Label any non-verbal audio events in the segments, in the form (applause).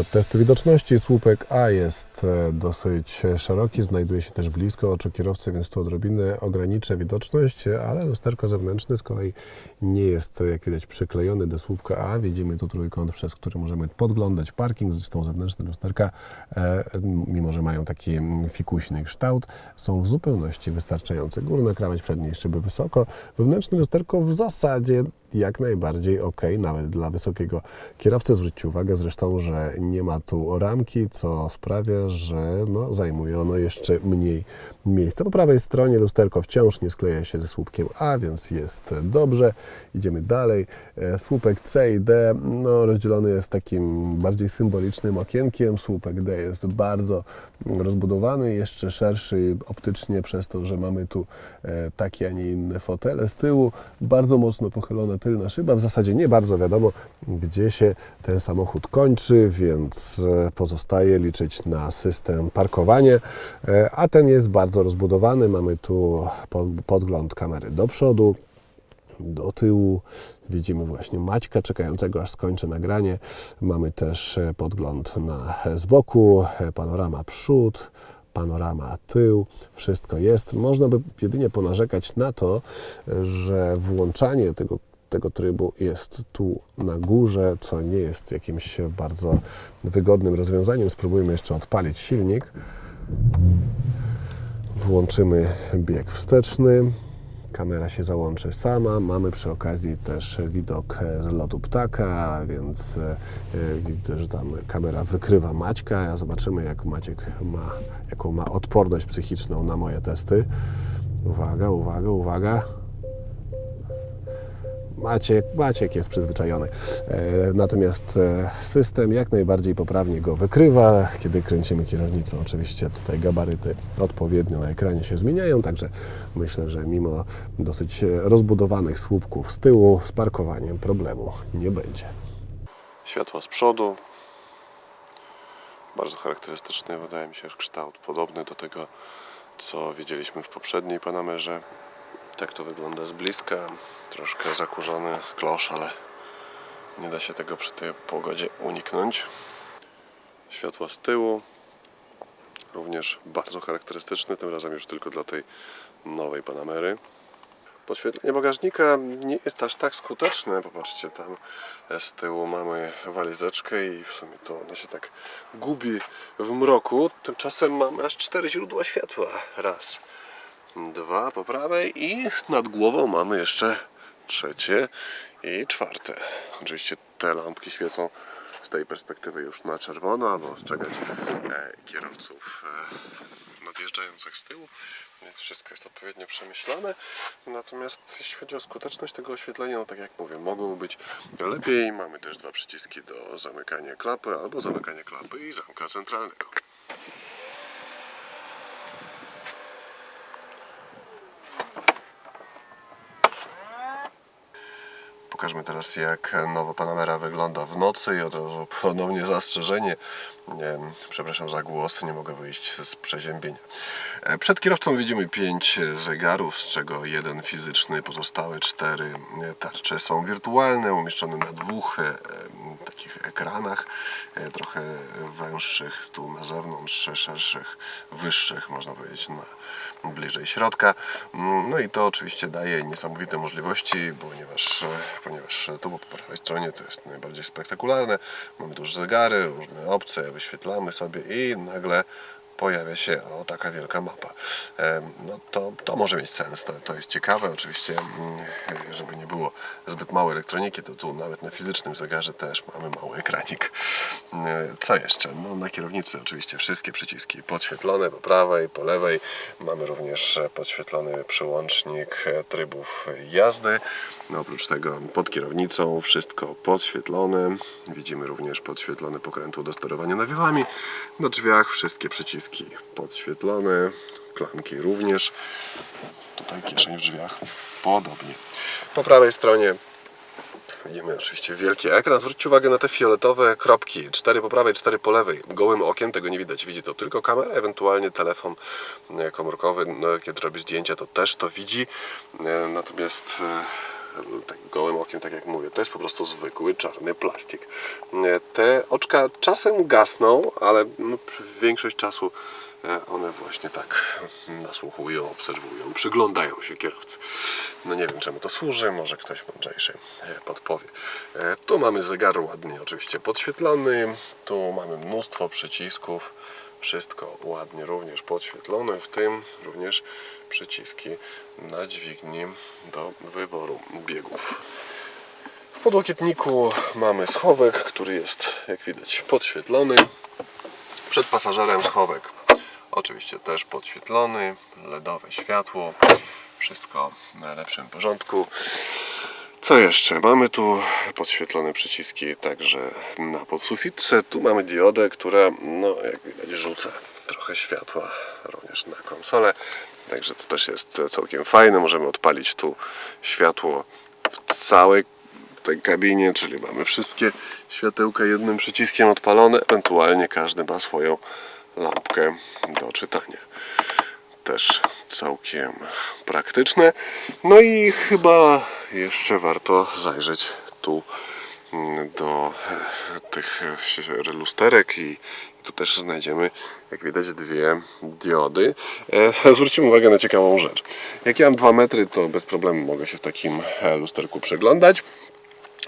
Od testu widoczności. Słupek A jest e, dosyć szeroki, znajduje się też blisko oczu kierowcy, więc tu odrobinę ograniczę widoczność, ale lusterko zewnętrzne z kolei nie jest, jak widać, przyklejony do słupka A. Widzimy tu trójkąt, przez który możemy podglądać parking. Zresztą zewnętrzne lusterka, e, mimo że mają taki mm, fikuśny kształt, są w zupełności wystarczające. Górna krawędź przedniej szyby wysoko. Wewnętrzne lusterko w zasadzie jak najbardziej ok, nawet dla wysokiego kierowcy. Zwróćcie uwagę zresztą, że nie ma tu ramki, co sprawia, że no, zajmuje ono jeszcze mniej miejsca. Po prawej stronie lusterko wciąż nie skleja się ze słupkiem A, więc jest dobrze. Idziemy dalej. E, Słupek C i D no, rozdzielony jest takim bardziej symbolicznym okienkiem. Słupek D jest bardzo rozbudowany, jeszcze szerszy optycznie przez to, że mamy tu e, takie, a nie inne fotele. Z tyłu bardzo mocno pochylona tylna szyba. W zasadzie nie bardzo wiadomo, gdzie się ten samochód kończy, więc e, pozostaje liczyć na system parkowania. E, A ten jest bardzo rozbudowany. Mamy tu po- podgląd kamery do przodu, do tyłu. Widzimy właśnie Maćka czekającego aż skończę nagranie. Mamy też e, podgląd na z boku, panorama przód, panorama tył. Wszystko jest. Można by jedynie ponarzekać na to, że włączanie tego tego trybu jest tu na górze, co nie jest jakimś bardzo wygodnym rozwiązaniem. Spróbujmy jeszcze odpalić silnik. Włączymy bieg wsteczny. Kamera się załączy sama. Mamy przy okazji też widok e, z lotu ptaka, więc e, e, widzę, że tam kamera wykrywa Maćka. Zobaczymy, jak Maciek ma, jaką ma odporność psychiczną na moje testy. Uwaga, uwaga, uwaga. Maciek, Maciek jest przyzwyczajony. E, Natomiast e, system jak najbardziej poprawnie go wykrywa. Kiedy kręcimy kierownicą, oczywiście tutaj gabaryty odpowiednio na ekranie się zmieniają, także myślę, że mimo dosyć e, rozbudowanych słupków z tyłu, z parkowaniem problemu nie będzie. Światła z przodu. Bardzo charakterystyczny, wydaje mi się, kształt podobny do tego, co widzieliśmy w poprzedniej Panamerze. Tak to wygląda z bliska. Troszkę zakurzony klosz, ale nie da się tego przy tej pogodzie uniknąć. Światła z tyłu. Również bardzo charakterystyczne, tym razem już tylko dla tej nowej Panamery. Podświetlenie bagażnika nie jest aż tak skuteczne. Popatrzcie, tam z tyłu mamy walizeczkę i w sumie to ona się tak gubi w mroku. Tymczasem mamy aż cztery źródła światła. Raz, dwa po prawej i nad głową mamy jeszcze trzecie i czwarte. Oczywiście te lampki świecą z tej perspektywy już na czerwono, aby ostrzegać e, kierowców e, nadjeżdżających z tyłu, więc wszystko jest odpowiednio przemyślane. Natomiast jeśli chodzi o skuteczność tego oświetlenia, no tak jak mówię, mogło być lepiej. Mamy też dwa przyciski do zamykania klapy albo zamykania klapy i zamka centralnego. Pokażmy teraz jak nowa Panamera wygląda w nocy i od razu (laughs) ponownie zastrzeżenie. Nie, przepraszam za głos, nie mogę wyjść z przeziębienia. E, Przed kierowcą widzimy pięć zegarów, z czego jeden fizyczny, pozostałe cztery tarcze są wirtualne, umieszczone na dwóch e, takich ekranach, e, trochę węższych tu na zewnątrz, szerszych, wyższych, można powiedzieć, na bliżej środka. Mm, No i to oczywiście daje niesamowite możliwości, ponieważ, e, ponieważ tu po prawej stronie to jest najbardziej spektakularne. Mamy już zegary, różne opcje, wyświetlamy sobie i nagle pojawia się o taka wielka mapa. No to, to może mieć sens, to, to jest ciekawe. Oczywiście, mm, żeby nie było zbyt małej elektroniki, to tu nawet na fizycznym zegarze też mamy mały ekranik. E, Co jeszcze? No, na kierownicy oczywiście wszystkie przyciski podświetlone po prawej, po lewej. Mamy również podświetlony przełącznik e, trybów jazdy. No, oprócz tego pod kierownicą wszystko podświetlone. Widzimy również podświetlony pokrętło do sterowania nawiewami. Na drzwiach wszystkie przyciski podświetlone, klamki również. Tutaj kieszeń w drzwiach podobnie. Po prawej stronie Widzimy oczywiście wielki ekran. Zwróćcie uwagę na te fioletowe kropki. Cztery po prawej, cztery po lewej. Gołym okiem tego nie widać. Widzi to tylko kamera, ewentualnie telefon e, komórkowy. No, kiedy robi zdjęcia, to też to widzi. E, Natomiast e, tak gołym okiem, tak jak mówię, to jest po prostu zwykły czarny plastik. E, Te oczka czasem gasną, ale no, większość czasu e, one właśnie tak nasłuchują, obserwują, przyglądają się kierowcy. No nie wiem czemu to służy, może ktoś mądrzejszy e, podpowie. Tu mamy zegar ładnie oczywiście podświetlony, tu mamy mnóstwo przycisków, wszystko ładnie również podświetlone, w tym również przyciski na dźwigni do wyboru biegów. W podłokietniku mamy schowek, który jest jak widać podświetlony. Przed pasażerem schowek oczywiście też podświetlony, LEDowe światło, wszystko w najlepszym porządku. Co jeszcze? Mamy tu podświetlone przyciski także na podsufitce. Tu mamy diodę, która no, jak widać rzuca trochę światła również na konsolę. Także to też jest całkiem fajne. Możemy odpalić tu światło w całej tej kabinie, czyli mamy wszystkie światełka jednym przyciskiem odpalone. Ewentualnie każdy ma swoją lampkę do czytania też całkiem praktyczne. No i chyba jeszcze warto zajrzeć tu mm, do e, tych e, lusterek i tu też znajdziemy, jak widać, dwie diody. E, Zwróćmy uwagę na ciekawą rzecz. Jak ja mam 2 metry, to bez problemu mogę się w takim e, lusterku przeglądać.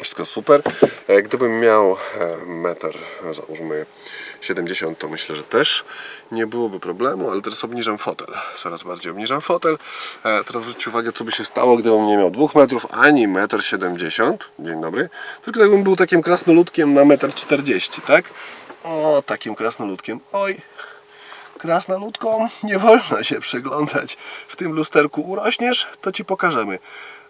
Wszystko super. E, Gdybym miał metr, załóżmy 70, to myślę, że też nie byłoby problemu, ale teraz obniżam fotel. Coraz bardziej obniżam fotel. Teraz zwróćcie uwagę, co by się stało, gdybym nie miał 2 metrów ani 1,70 m. Dzień dobry. Tylko gdybym był takim krasnoludkiem na 1,40 m, tak? O, takim krasnoludkiem. Oj, krasnoludkom nie wolno się przyglądać. W tym lusterku urośniesz, to ci pokażemy.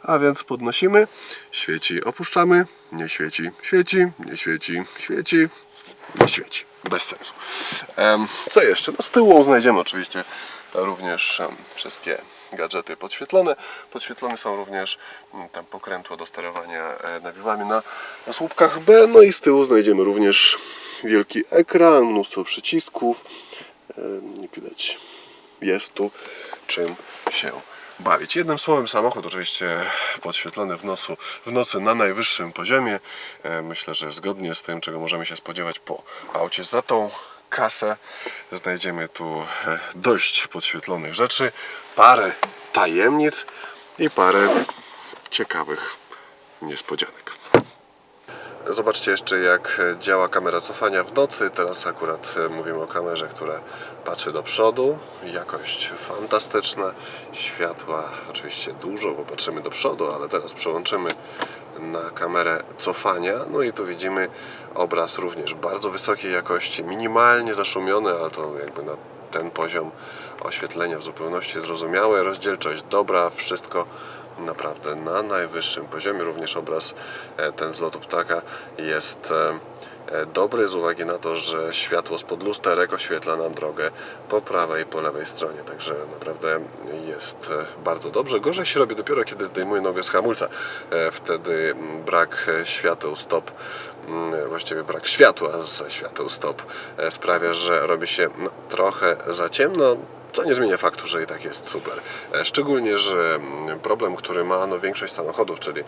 A więc podnosimy, świeci, opuszczamy, nie świeci, świeci, nie świeci, świeci, nie świeci. Bez sensu. Co jeszcze? No z tyłu znajdziemy oczywiście również wszystkie gadżety podświetlone. Podświetlone są również mm, tam pokrętło do sterowania e, nawiewami na, na słupkach B. No i z tyłu znajdziemy również wielki ekran, mnóstwo przycisków. Em, Jak widać jest tu czym się bawić. Jednym słowem samochód oczywiście podświetlony w, nosu, w nocy na najwyższym poziomie. E, Myślę, że zgodnie z tym, czego możemy się spodziewać po aucie za tą kasę znajdziemy tu e, dość podświetlonych rzeczy, parę tajemnic i parę ciekawych niespodzianek. Zobaczcie jeszcze jak działa kamera cofania w nocy. Teraz akurat e, mówimy o kamerze, która patrzy do przodu. Jakość fantastyczna. Światła oczywiście dużo, bo patrzymy do przodu, ale teraz przełączymy na kamerę cofania. No i tu widzimy obraz również bardzo wysokiej jakości, minimalnie zaszumiony, ale to jakby na ten poziom oświetlenia w zupełności zrozumiałe. Rozdzielczość dobra, wszystko naprawdę na najwyższym poziomie. Również obraz e, ten z lotu ptaka jest e, dobry z uwagi na to, że światło spod lusterek oświetla nam drogę po prawej i po lewej stronie. Także naprawdę jest e, bardzo dobrze. Gorzej się robi dopiero kiedy zdejmuję nogę z hamulca. E, Wtedy brak e, świateł stop właściwie brak światła ze świateł stop e, sprawia, że robi się no, trochę za ciemno. Co nie zmienia faktu, że i tak jest super. E, Szczególnie, że mm, problem, który ma no, większość samochodów, czyli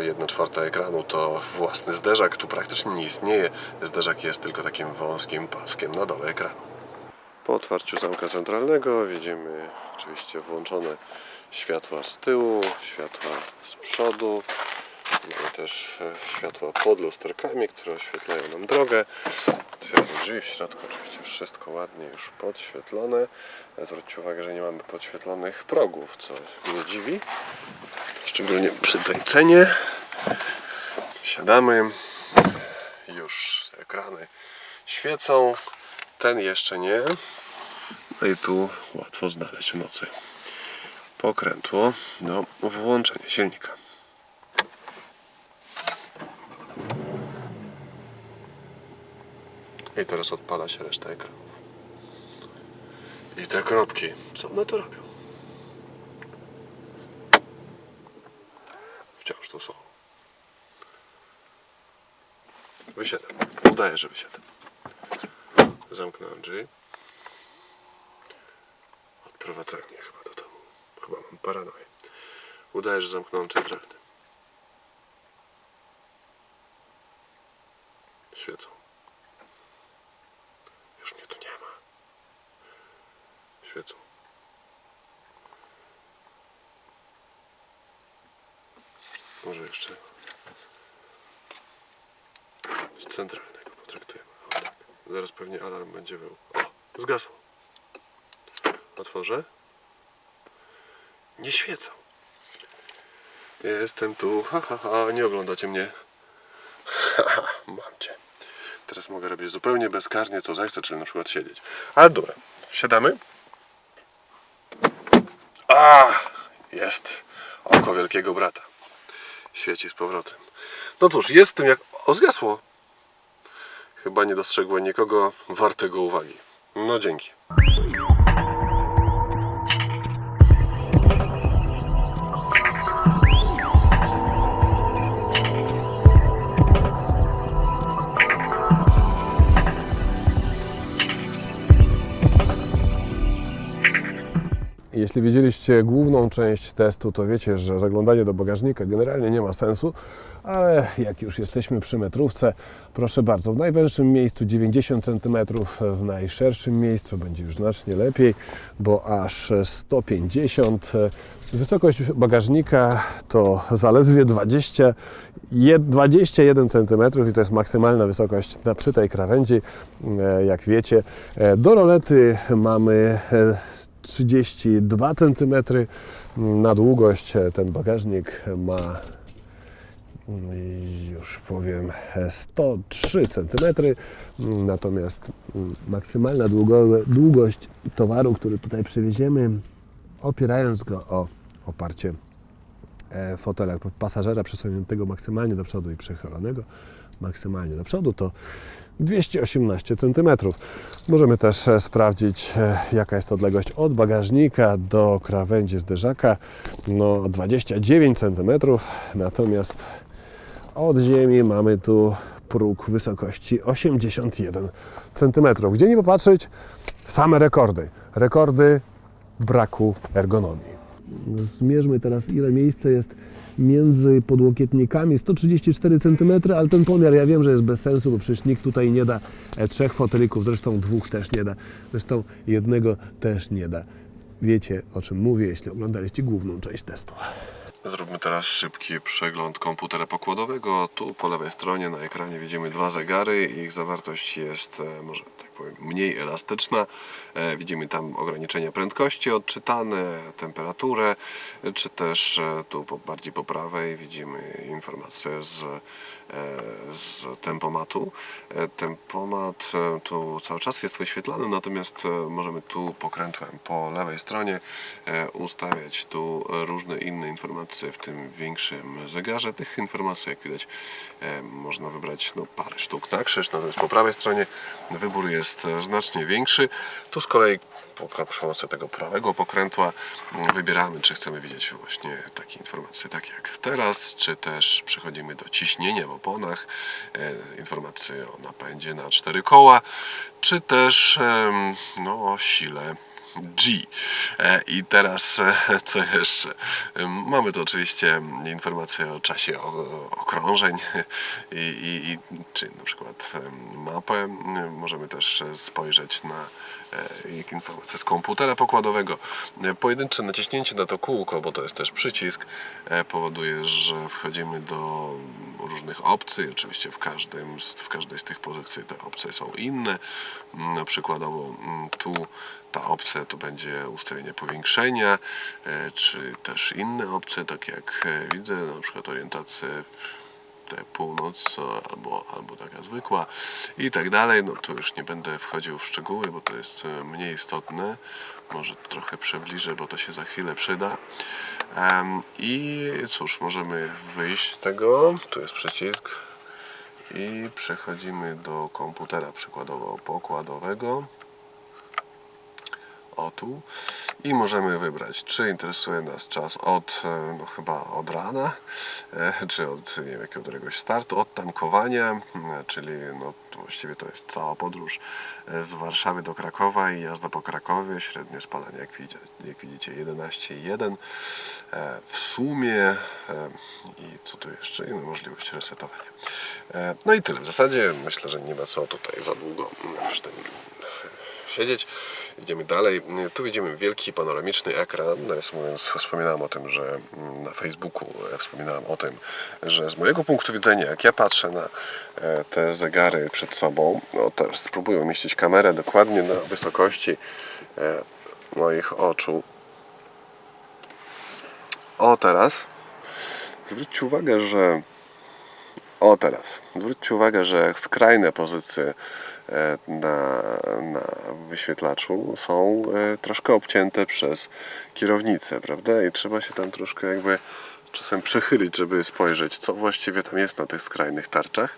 1 czwarta ekranu, to własny zderzak. Tu praktycznie nie istnieje. Zderzak jest tylko takim wąskim paskiem na dole ekranu. Po otwarciu zamka centralnego widzimy oczywiście włączone światła z tyłu, światła z przodu. Mamy też e, światła pod lusterkami, które oświetlają nam drogę. Otwieramy drzwi, w środku oczywiście wszystko ładnie już podświetlone. E, Zwróćcie uwagę, że nie mamy podświetlonych progów, co mnie dziwi. Szczególnie przy tej cenie. Siadamy. Już ekrany świecą. Ten jeszcze nie. No i tu łatwo znaleźć w nocy pokrętło do włączenia silnika. I teraz odpala się reszta ekranu. I te kropki, co one to robią? Wciąż tu są. Wysiadam. Udaję, że wysiadam. Zamknąłem drzwi. Odprowadzałem mnie chyba do domu. Chyba mam paranoję. Udaję, że zamknąłem centralny. Świecą. Świecą. Może jeszcze z centralnego potraktujemy. O, tak. Zaraz pewnie alarm będzie był. O, zgasło. Otworzę. Nie świecą. Jestem tu. Ha, ha, ha. Nie oglądacie mnie. Ha, ha, mam cię. Teraz mogę robić zupełnie bezkarnie, co zechcę, czyli na przykład siedzieć. Ale dobra, wsiadamy. A, jest oko wielkiego brata. Świeci z powrotem. No cóż, jest tym jak... O, zgasło. Chyba nie dostrzegłem nikogo wartego uwagi. No dzięki. Jeśli widzieliście główną część testu, to wiecie, że zaglądanie do bagażnika generalnie nie ma sensu, ale jak już jesteśmy przy metrówce, proszę bardzo, w najwęższym miejscu 90 cm, w najszerszym miejscu będzie już znacznie lepiej, bo aż 150 Wysokość bagażnika to zaledwie 20, je- 21 cm i to jest maksymalna wysokość przy tej krawędzi. E, Jak wiecie, e, do rolety mamy e, 32 cm na długość. Ten bagażnik ma mm, już powiem e, 103 cm, natomiast mm, maksymalna długo, długość towaru, który tutaj przewieziemy, opierając go o oparcie e, fotela pasażera przesuniętego maksymalnie do przodu i przechylonego maksymalnie do przodu to 218 cm. Możemy też e, sprawdzić e, jaka jest odległość od bagażnika do krawędzi zderzaka. No 29 cm, natomiast od ziemi mamy tu próg wysokości 81 cm. Gdzie nie popatrzeć, same rekordy. Rekordy braku ergonomii. Zmierzmy teraz, ile miejsca jest między podłokietnikami. 134 cm, ale ten pomiar ja wiem, że jest bez sensu, bo przecież nikt tutaj nie da e, trzech fotelików, zresztą dwóch też nie da, zresztą jednego też nie da. Wiecie, o czym mówię, jeśli oglądaliście główną część testu. Zróbmy teraz szybki przegląd komputera pokładowego. Tu po lewej stronie na ekranie widzimy dwa zegary. Ich zawartość jest, e, może tak powiem, mniej elastyczna. E, Widzimy tam ograniczenia prędkości odczytane, temperaturę, czy też e, tu bardziej po prawej widzimy informacje z, z tempomatu. E, Tempomat e, tu cały czas jest wyświetlany, natomiast e, możemy tu pokrętłem po lewej stronie e, ustawiać tu różne inne informacje w tym większym zegarze. Tych informacji, jak widać, e, można wybrać no, parę sztuk na krzyż, natomiast po prawej stronie wybór jest e, znacznie większy. Tu z kolei przy pomocy tego prawego pokrętła wybieramy, czy chcemy widzieć właśnie takie informacje, tak jak teraz, czy też przechodzimy do ciśnienia w oponach, e, informacje o napędzie na cztery koła, czy też no, o sile G. E, I teraz e, co jeszcze? Mamy tu oczywiście informacje o czasie okrążeń (laughs) i, i, i czy na przykład mapę. Em, Możemy też spojrzeć na e, jak informacje z komputera pokładowego. E, Pojedyncze naciśnięcie na to kółko, bo to jest też przycisk, e, powoduje, że wchodzimy do różnych opcji. Oczywiście w, każdym, w każdej z tych pozycji te opcje są inne. Mm, Przykładowo mm, tu ta opcja to będzie ustawienie powiększenia, e, czy też inne opcje, tak jak e, widzę, na przykład orientację te północ albo, albo taka zwykła i tak dalej. No tu już nie będę wchodził w szczegóły, bo to jest e, mniej istotne. Może trochę przybliżę, bo to się za chwilę przyda. I cóż, możemy wyjść z tego. Tu jest przycisk. I przechodzimy do komputera przykładowo pokładowego. O tu. I możemy wybrać, czy interesuje nas czas od, e, no chyba od rana, e, czy od nie wiem, jakiego któregoś startu, od tankowania, m, czyli no, właściwie to jest cała podróż e, z Warszawy do Krakowa i jazda po Krakowie, średnie spalanie jak, widzicie, jak widzicie 11,1 e, w sumie e, i co tu jeszcze, no, możliwość resetowania. E, No i tyle. W zasadzie myślę, że nie ma co tutaj za długo przy tym siedzieć. Idziemy dalej. Tu widzimy wielki panoramiczny ekran. Nawiasem wspominałem o tym, że mm, na Facebooku e, wspominałem o tym, że z mojego punktu widzenia, jak ja patrzę na e, te zegary przed sobą, no teraz spróbuję umieścić kamerę dokładnie na wysokości e, moich oczu. O teraz. Zwróćcie uwagę, że o teraz. Zwróćcie uwagę, że skrajne pozycje na, na wyświetlaczu są e, troszkę obcięte przez kierownicę, prawda? I trzeba się tam troszkę jakby czasem przechylić, żeby spojrzeć, co właściwie tam jest na tych skrajnych tarczach.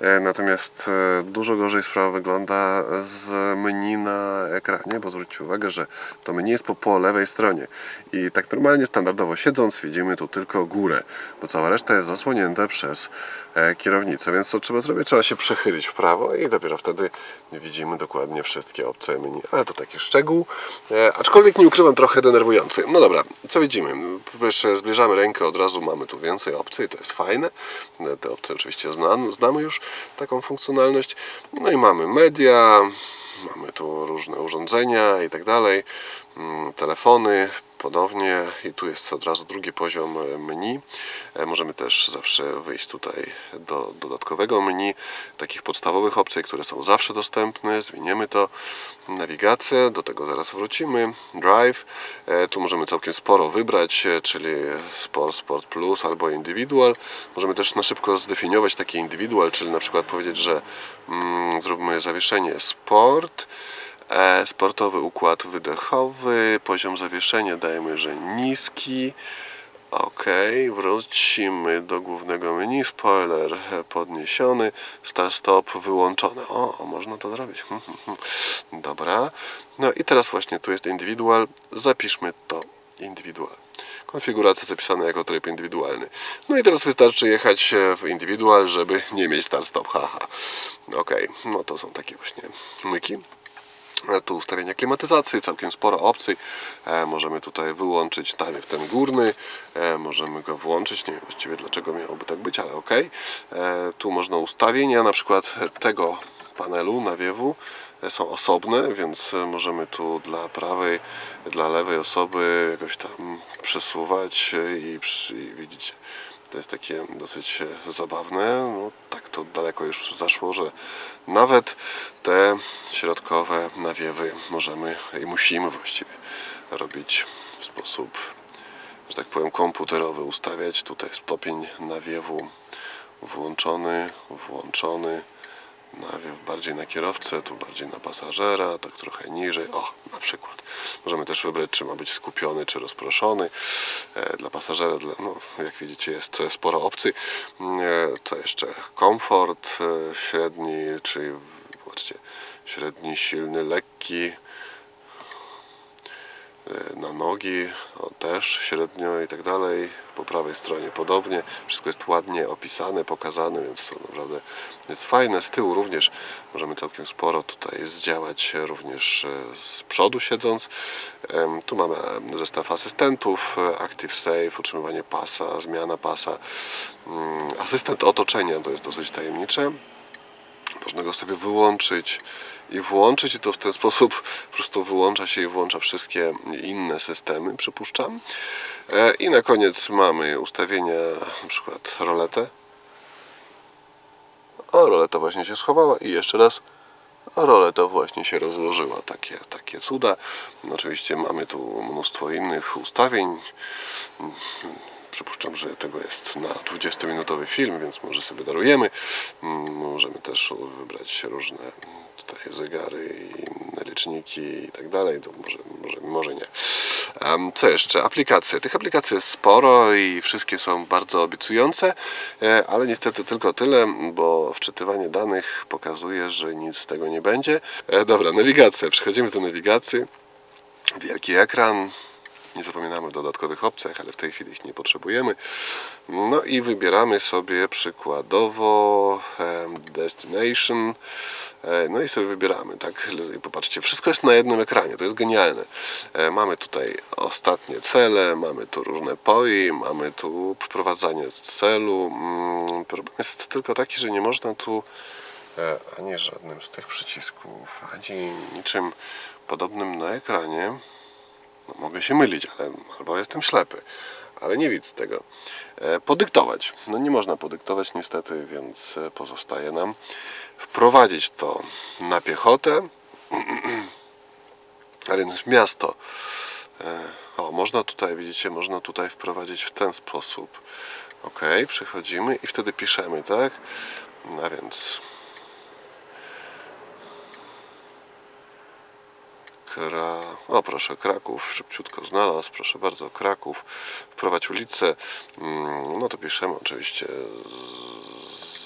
E, Natomiast e, dużo gorzej sprawa wygląda z menu na ekranie, bo zwróćcie uwagę, że to menu jest po, po lewej stronie i tak normalnie, standardowo siedząc widzimy tu tylko górę, bo cała reszta jest zasłonięta przez e, kierownicę, więc co trzeba zrobić? Trzeba się przechylić w prawo i dopiero wtedy widzimy dokładnie wszystkie opcje menu, ale to taki szczegół, aczkolwiek nie ukrywam trochę denerwujący. No dobra, co widzimy? Zbliżamy rękę, od razu mamy tu więcej opcji to jest fajne. Te opcje oczywiście znam, znamy już taką funkcjonalność. No i mamy media, mamy tu różne urządzenia i tak dalej, Mm, telefony, ponownie i tu jest od razu drugi poziom e, menu. E, Możemy też zawsze wyjść tutaj do dodatkowego menu, takich podstawowych opcji, które są zawsze dostępne. Zwiniemy to. Nawigację, do tego zaraz wrócimy. Drive, e, tu możemy całkiem sporo wybrać, czyli Sport, Sport Plus albo Individual. Możemy też na szybko zdefiniować taki Individual, czyli na przykład powiedzieć, że mm, zróbmy zawieszenie Sport. E, sportowy układ wydechowy, poziom zawieszenia dajmy, że niski. Ok, wrócimy do głównego menu. Spoiler e, podniesiony, start stop wyłączony. O, można to zrobić. (laughs) Dobra. No i teraz właśnie tu jest indywidual. Zapiszmy to indywidual. Konfiguracja zapisana jako tryb indywidualny. No i teraz wystarczy jechać e, w indywidual, żeby nie mieć start stop. (laughs) Haha. Ok, no to są takie właśnie myki. E, Tu ustawienia klimatyzacji, całkiem sporo opcji. E, możemy tutaj wyłączyć najpierw ten górny, e, możemy go włączyć, nie wiem właściwie dlaczego miałoby tak być, ale ok. E, tu można ustawienia na przykład tego panelu nawiewu e, są osobne, więc e, możemy tu dla prawej, dla lewej osoby jakoś tam przesuwać i, i widzicie. To jest takie dosyć e, zabawne. No, tak to daleko już zaszło, że nawet te środkowe nawiewy możemy i musimy właściwie robić w sposób, że tak powiem, komputerowy. Ustawiać tutaj stopień nawiewu włączony, włączony. Nawiew bardziej na kierowcę, tu bardziej na pasażera, tak trochę niżej. O, na przykład. Możemy też wybrać, czy ma być skupiony, czy rozproszony. E, Dla pasażera, dla, no, jak widzicie, jest sporo opcji. E, Co jeszcze? Komfort e, średni, czyli zobaczcie, średni, silny, lekki na nogi o, też średnio i tak dalej. Po prawej stronie podobnie. Wszystko jest ładnie opisane, pokazane, więc to naprawdę jest fajne. Z tyłu również możemy całkiem sporo tutaj zdziałać, również e, z przodu siedząc. Tu mamy zestaw asystentów, Active Save, utrzymywanie pasa, zmiana pasa. Mm, Asystent otoczenia to jest dosyć tajemnicze. Można go sobie wyłączyć i włączyć i to w ten sposób po prostu wyłącza się i włącza wszystkie inne systemy, przypuszczam. E, I na koniec mamy ustawienia, na przykład roletę. O, roleta właśnie się schowała i jeszcze raz roleta właśnie się rozłożyła. Takie, takie cuda. Oczywiście mamy tu mnóstwo innych ustawień. Przypuszczam, że tego jest na 20-minutowy film, więc może sobie darujemy. Mm, Możemy też wybrać różne tutaj zegary i inne liczniki i tak dalej. To może, może, może nie. Co jeszcze? Aplikacje. Tych aplikacji jest sporo i wszystkie są bardzo obiecujące, e, ale niestety tylko tyle, bo wczytywanie danych pokazuje, że nic z tego nie będzie. E, Dobra, nawigacja. Przechodzimy do nawigacji. Wielki ekran, Nie zapominamy o dodatkowych opcjach, ale w tej chwili ich nie potrzebujemy. No i wybieramy sobie przykładowo destination. E, No i sobie wybieramy, tak? I Popatrzcie, wszystko jest na jednym ekranie, to jest genialne. E, Mamy tutaj ostatnie cele, mamy tu różne poi, mamy tu wprowadzanie celu. Mm, Problem jest tylko taki, że nie można tu e, ani żadnym z tych przycisków, ani niczym podobnym na ekranie. No, mogę się mylić, ale albo jestem ślepy, ale nie widzę tego. E, podyktować. No nie można podyktować niestety, więc e, pozostaje nam wprowadzić to na piechotę. (clears throat) A więc miasto. E, O, można tutaj, widzicie, można tutaj wprowadzić w ten sposób. Ok, przechodzimy i wtedy piszemy, tak? A więc Kra... O proszę, Kraków, szybciutko znalazł, proszę bardzo, Kraków, wprowadź ulicę, Mm, no to piszemy oczywiście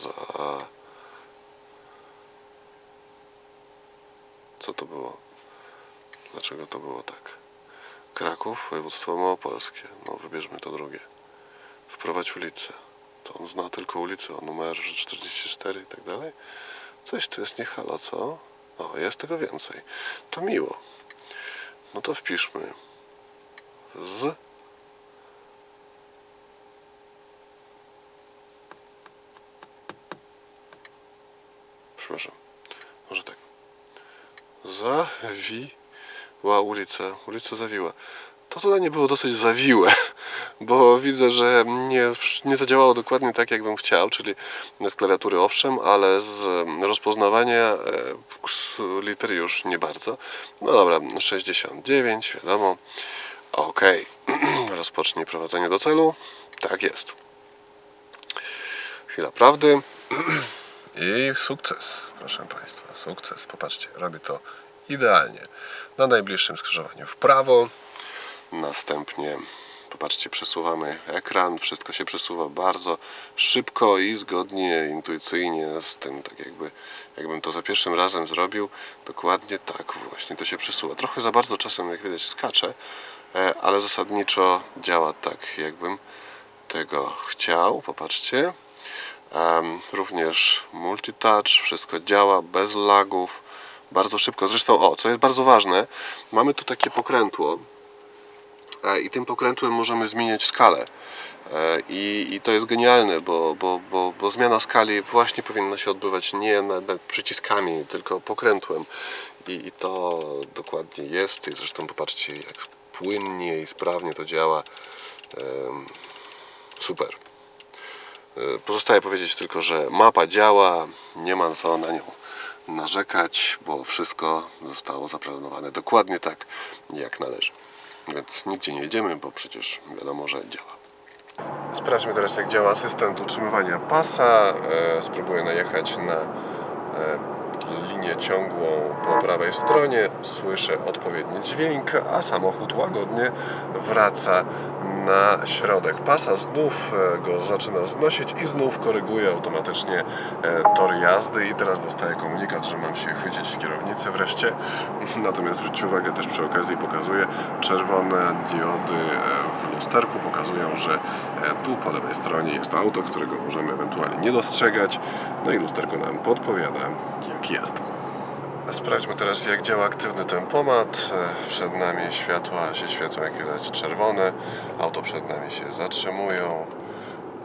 za... Co to było? Dlaczego to było tak? Kraków, województwo małopolskie, no wybierzmy to drugie. Wprowadź ulicę. To on zna tylko ulicę o numerze 44 i tak dalej. Coś tu jest nie halo, co? O, jest tego więcej. To miło. No to wpiszmy z przepraszam, może tak. Zawiła ulica, ulica Zawiła. To zadanie było dosyć zawiłe, (laughs) bo widzę, że nie, nie zadziałało dokładnie tak, jak bym chciał, czyli z klawiatury owszem, ale z rozpoznawania e, liter już nie bardzo. No dobra, 69, wiadomo. Ok, (clears throat) rozpocznij prowadzenie do celu. Tak jest. Chwila prawdy. (clears throat) I sukces, proszę Państwa, sukces. Popatrzcie, robię to idealnie. Na najbliższym skrzyżowaniu w prawo. Następnie, popatrzcie, przesuwamy ekran. Wszystko się przesuwa bardzo szybko i zgodnie, intuicyjnie z tym, tak jakby, jakbym to za pierwszym razem zrobił. Dokładnie tak właśnie to się przesuwa. Trochę za bardzo czasem, jak widać, skacze, e, ale zasadniczo działa tak, jakbym tego chciał. Popatrzcie. Również multitouch, wszystko działa bez lagów, bardzo szybko. Zresztą, o, co jest bardzo ważne, mamy tu takie pokrętło i tym pokrętłem możemy zmieniać skalę. E, I, I to jest genialne, bo, bo, bo, bo zmiana skali właśnie powinna się odbywać nie nad, nad przyciskami, tylko pokrętłem. I, I to dokładnie jest. I zresztą popatrzcie, jak płynnie i sprawnie to działa. Super. E, Pozostaje powiedzieć tylko, że mapa działa, nie ma co na nią narzekać, bo wszystko zostało zaplanowane dokładnie tak, jak należy. Więc nigdzie nie jedziemy, bo przecież wiadomo, że działa. Sprawdźmy teraz, jak działa asystent utrzymywania pasa. E, Spróbuję najechać na e, linię ciągłą po prawej stronie. Słyszę odpowiedni dźwięk, a samochód łagodnie wraca na środek pasa. Znów e, go zaczyna znosić i znów koryguje automatycznie e, tor jazdy. I teraz dostaję komunikat, że mam się chwycić kierownicy wreszcie. (laughs) Natomiast zwróćcie uwagę też przy okazji pokazuje czerwone diody e, w lusterku pokazują, że tu po lewej stronie jest auto, którego możemy ewentualnie nie dostrzegać. No i lusterko nam podpowiada, jak jest. Sprawdźmy teraz, jak działa aktywny tempomat. Przed nami światła się świecą, jak widać, czerwone. Auto przed nami się zatrzymują.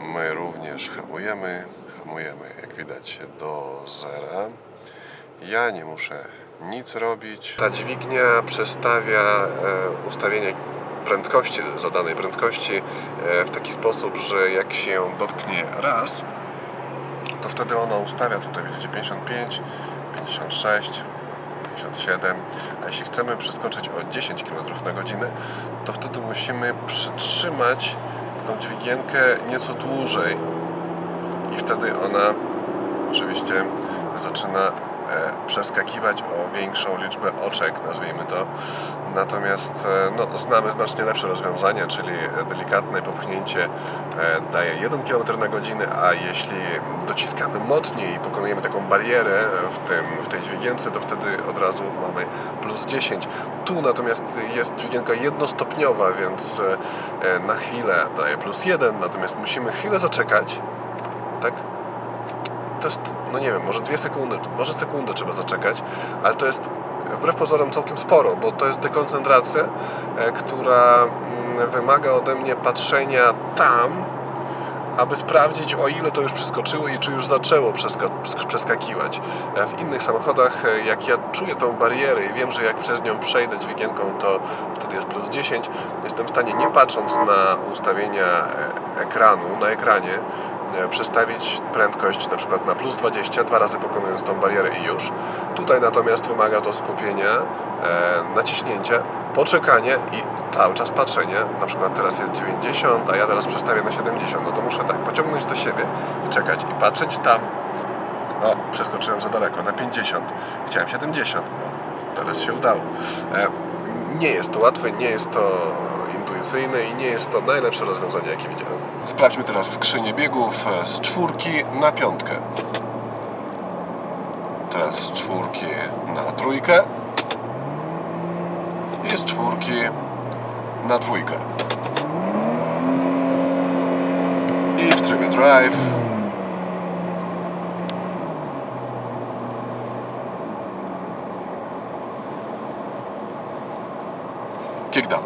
My również hamujemy. Hamujemy, jak widać, do zera. Ja nie muszę nic robić. Ta dźwignia przestawia e, ustawienie prędkości, zadanej prędkości e, w taki sposób, że jak się dotknie raz, to wtedy ona ustawia tutaj, widzicie, 55, 56, 57. A jeśli chcemy przeskoczyć o 10 km na godzinę, to wtedy musimy przytrzymać tą dźwigienkę nieco dłużej. I wtedy ona oczywiście zaczyna przeskakiwać o większą liczbę oczek, nazwijmy to. Natomiast e, no, znamy znacznie lepsze rozwiązania, czyli delikatne popchnięcie e, daje 1 km na godzinę, a jeśli dociskamy mocniej i pokonujemy taką barierę w, tym, w tej dźwigience, to wtedy od razu mamy plus 10. Tu natomiast jest dźwigienka jednostopniowa, więc e, na chwilę daje plus 1, natomiast musimy chwilę zaczekać, tak? To jest, no nie wiem, może dwie sekundy, może sekundę trzeba zaczekać, ale to jest wbrew pozorom całkiem sporo, bo to jest dekoncentracja, e, która mm, wymaga ode mnie patrzenia tam, aby sprawdzić o ile to już przeskoczyło i czy już zaczęło przeska przeskakiwać. E, W innych samochodach, e, jak ja czuję tą barierę i wiem, że jak przez nią przejdę dźwigienką, to wtedy jest plus 10, jestem w stanie nie patrząc na ustawienia ekranu, na ekranie, przestawić prędkość na przykład na plus 20, dwa razy pokonując tą barierę i już. Tutaj natomiast wymaga to skupienia, e, naciśnięcia, poczekanie i cały czas patrzenie. Na przykład teraz jest 90, a ja teraz przestawię na 70. No to muszę tak pociągnąć do siebie i czekać i patrzeć tam. O, przeskoczyłem za daleko, na 50. Chciałem 70. O, teraz się udało. E, nie jest to łatwe, nie jest to intuicyjne i nie jest to najlepsze rozwiązanie, jakie widziałem. Sprawdźmy teraz skrzynię biegów e, z czwórki na piątkę. Teraz z czwórki na trójkę i z czwórki na dwójkę. I w trybie drive kickdown.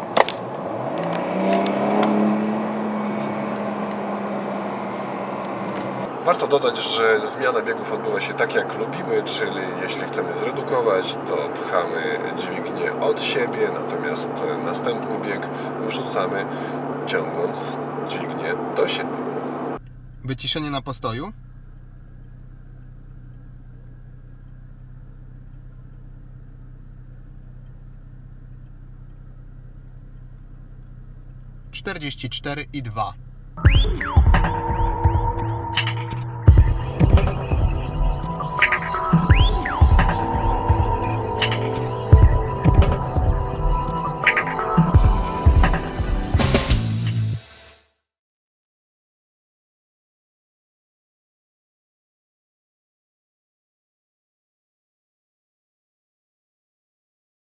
Warto dodać, że zmiana biegów odbywa się tak jak lubimy, czyli jeśli chcemy zredukować, to pchamy dźwignię od siebie, natomiast następny bieg wrzucamy ciągnąc dźwignię do siebie. Wyciszenie na postoju. Czterdzieści cztery i dwa.